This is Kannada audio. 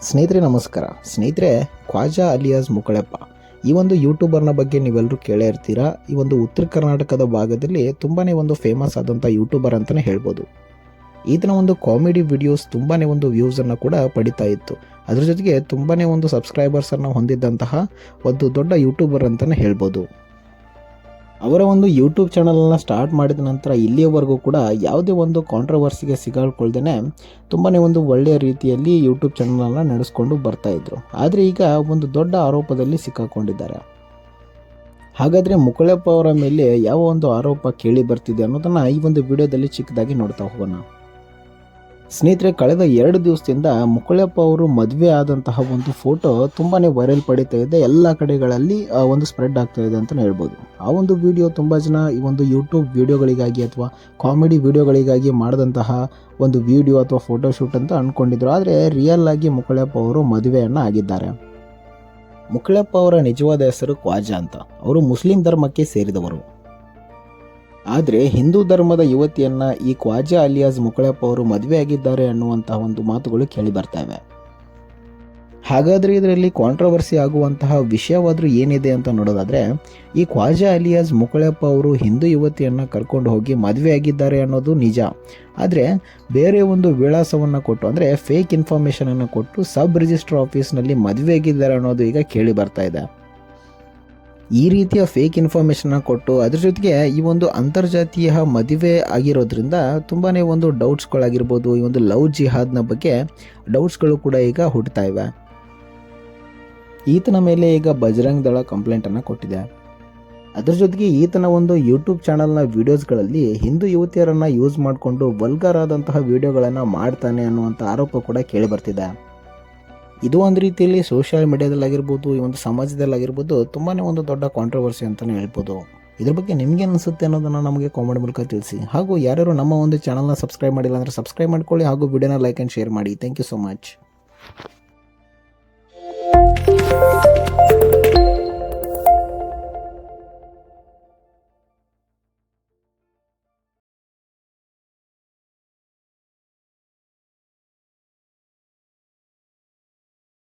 ಸ್ನೇಹಿತರೆ, ನಮಸ್ಕಾರ. ಸ್ನೇಹಿತರೆ, ಖ್ವಾಜಾ ಅಲಿಯಾಸ್ ಮುಕಳೆಪ್ಪ. ಈ ಒಂದು ಯೂಟ್ಯೂಬರ್ನ ಬಗ್ಗೆ ನೀವೆಲ್ಲರೂ ಕೇಳೇ ಇರ್ತೀರಾ? ಈ ಒಂದು ಉತ್ತರ ಕರ್ನಾಟಕದ ಭಾಗದಲ್ಲಿ ತುಂಬಾ ಒಂದು ಫೇಮಸ್ ಆದಂಥ ಯೂಟ್ಯೂಬರ್ ಅಂತಲೇ ಹೇಳ್ಬೋದು. ಈತನ ಒಂದು ಕಾಮಿಡಿ ವಿಡಿಯೋಸ್ ತುಂಬಾ ಒಂದು ವ್ಯೂಸನ್ನು ಕೂಡ ಪಡಿತಾ ಇತ್ತು. ಅದ್ರ ಜೊತೆಗೆ ತುಂಬಾ ಒಂದು ಸಬ್ಸ್ಕ್ರೈಬರ್ಸನ್ನು ಹೊಂದಿದ್ದಂತಹ ಒಂದು ದೊಡ್ಡ ಯೂಟ್ಯೂಬರ್ ಅಂತಲೇ ಹೇಳ್ಬೋದು. ಅವರ ಒಂದು ಯೂಟ್ಯೂಬ್ ಚಾನಲನ್ನು ಸ್ಟಾರ್ಟ್ ಮಾಡಿದ ನಂತರ ಇಲ್ಲಿಯವರೆಗೂ ಕೂಡ ಯಾವುದೇ ಒಂದು ಕಾಂಟ್ರವರ್ಸಿಗೆ ಸಿಗಾಳ್ಕೊಳ್ದೇ ತುಂಬಾ ಒಂದು ಒಳ್ಳೆಯ ರೀತಿಯಲ್ಲಿ ಯೂಟ್ಯೂಬ್ ಚಾನಲನ್ನು ನಡೆಸ್ಕೊಂಡು ಬರ್ತಾ ಇದ್ರು. ಆದರೆ ಈಗ ಒಂದು ದೊಡ್ಡ ಆರೋಪದಲ್ಲಿ ಸಿಕ್ಕಾಕೊಂಡಿದ್ದಾರೆ. ಹಾಗಾದರೆ ಮುಕುಳಪ್ಪ ಅವರ ಮೇಲೆ ಯಾವ ಒಂದು ಆರೋಪ ಕೇಳಿ ಬರ್ತಿದೆ ಅನ್ನೋದನ್ನು ಈ ಒಂದು ವಿಡಿಯೋದಲ್ಲಿ ಚಿಕ್ಕದಾಗಿ ನೋಡ್ತಾ ಹೋಗೋಣ. ಸ್ನೇಹಿತರೆ, ಕಳೆದ ಎರಡು ದಿವಸದಿಂದ ಮುಕುಳಪ್ಪ ಅವರು ಮದುವೆ ಆದಂತಹ ಒಂದು ಫೋಟೋ ತುಂಬಾ ವೈರಲ್ ಪಡಿತಾ ಇದೆ. ಎಲ್ಲ ಕಡೆಗಳಲ್ಲಿ ಒಂದು ಸ್ಪ್ರೆಡ್ ಆಗ್ತಾ ಇದೆ ಅಂತಲೇ ಹೇಳ್ಬೋದು. ಆ ಒಂದು ವಿಡಿಯೋ ತುಂಬ ಜನ ಈ ಒಂದು ಯೂಟ್ಯೂಬ್ ವಿಡಿಯೋಗಳಿಗಾಗಿ ಅಥವಾ ಕಾಮಿಡಿ ವಿಡಿಯೋಗಳಿಗಾಗಿ ಮಾಡಿದಂತಹ ಒಂದು ವಿಡಿಯೋ ಅಥವಾ ಫೋಟೋಶೂಟ್ ಅಂತ ಅಂದ್ಕೊಂಡಿದ್ರು ಆದರೆ ರಿಯಲ್ ಆಗಿ ಮುಕುಳಪ್ಪ ಅವರು ಮದುವೆಯನ್ನು ಆಗಿದ್ದಾರೆ. ಮುಕುಳಪ್ಪ ಅವರ ನಿಜವಾದ ಹೆಸರು ಕ್ವಾಜಾ ಅಂತ. ಅವರು ಮುಸ್ಲಿಂ ಧರ್ಮಕ್ಕೆ ಸೇರಿದವರು. ಆದರೆ ಹಿಂದೂ ಧರ್ಮದ ಯುವತಿಯನ್ನು ಈ ಕ್ವಾಜ ಅಲಿಯಾಸ್ ಮುಕಳಪ್ಪ ಅವರು ಮದುವೆಯಾಗಿದ್ದಾರೆ ಅನ್ನುವಂತಹ ಒಂದು ಮಾತುಗಳು ಕೇಳಿ ಬರ್ತವೆ ಹಾಗಾದರೆ ಇದರಲ್ಲಿ ಕಾಂಟ್ರವರ್ಸಿ ಆಗುವಂತಹ ವಿಷಯವಾದರೂ ಏನಿದೆ ಅಂತ ನೋಡೋದಾದರೆ, ಈ ಖ್ವಾಜಾ ಅಲಿಯಾಸ್ ಮುಕಳಪ್ಪ ಅವರು ಹಿಂದೂ ಯುವತಿಯನ್ನು ಕರ್ಕೊಂಡು ಹೋಗಿ ಮದುವೆಯಾಗಿದ್ದಾರೆ ಅನ್ನೋದು ನಿಜ. ಆದರೆ ಬೇರೆ ಒಂದು ವಿಳಾಸವನ್ನು ಕೊಟ್ಟು, ಅಂದರೆ ಫೇಕ್ ಇನ್ಫಾರ್ಮೇಷನನ್ನು ಕೊಟ್ಟು ಸಬ್ ರಿಜಿಸ್ಟರ್ ಆಫೀಸ್ನಲ್ಲಿ ಮದುವೆಯಾಗಿದ್ದಾರೆ ಅನ್ನೋದು ಈಗ ಕೇಳಿ ಬರ್ತಾ ಇದೆ. ಈ ರೀತಿಯ ಫೇಕ್ ಇನ್ಫಾರ್ಮೇಷನ್ನ ಕೊಟ್ಟು ಅದ್ರ ಜೊತೆಗೆ ಈ ಒಂದು ಅಂತರ್ಜಾತೀಯ ಮದುವೆ ಆಗಿರೋದ್ರಿಂದ ತುಂಬಾ ಒಂದು ಡೌಟ್ಸ್ಗಳಾಗಿರ್ಬೋದು ಈ ಒಂದು ಲವ್ ಜಿಹಾದ್ನ ಬಗ್ಗೆ ಡೌಟ್ಸ್ಗಳು ಕೂಡ ಈಗ ಹುಟ್ಟುತ್ತಾ ಇವೆ. ಈತನ ಮೇಲೆ ಈಗ ಬಜರಂಗ್ ದಳ ಕಂಪ್ಲೇಂಟನ್ನು ಕೊಟ್ಟಿದೆ. ಅದ್ರ ಜೊತೆಗೆ ಈತನ ಒಂದು ಯೂಟ್ಯೂಬ್ ಚಾನಲ್ನ ವೀಡಿಯೋಸ್ಗಳಲ್ಲಿ ಹಿಂದೂ ಯುವತಿಯರನ್ನು ಯೂಸ್ ಮಾಡಿಕೊಂಡು ವಲ್ಗರ್ ಆದಂತಹ ವೀಡಿಯೋಗಳನ್ನು ಮಾಡ್ತಾನೆ ಅನ್ನುವಂಥ ಆರೋಪ ಕೂಡ ಕೇಳಿ ಬರ್ತಿದೆ. ಇದು ಒಂದು ರೀತಿಯಲ್ಲಿ ಸೋಷಿಯಲ್ ಮೀಡಿಯಾದಲ್ಲಾಗಿರ್ಬೋದು ಈ ಒಂದು ಸಮಾಜದಲ್ಲಾಗಿರ್ಬೋದು ತುಂಬಾ ಒಂದು ದೊಡ್ಡ ಕಾಂಟ್ರವರ್ಸಿ ಅಂತಲೇ ಹೇಳ್ಬೋದು. ಇದ್ರ ಬಗ್ಗೆ ನಿಮ್ಗೆ ಅನಿಸುತ್ತೆ ಅನ್ನೋದನ್ನು ನಮಗೆ ಕಾಮೆಂಟ್ ಮೂಲಕ ತಿಳಿಸಿ. ಹಾಗೂ ಯಾರ್ಯಾರು ನಮ್ಮ ಒಂದು ಚಾನಲ್ನ ಸಬ್ಸ್ಕ್ರೈಬ್ ಮಾಡಿಲ್ಲ ಅಂದರೆ ಸಬ್ಸ್ಕ್ರೈಬ್ ಮಾಡ್ಕೊಳ್ಳಿ ಹಾಗೂ ವಿಡಿಯೋನ ಲೈಕ್ ಆ್ಯಂಡ್ ಶೇರ್ ಮಾಡಿ. Thank you so much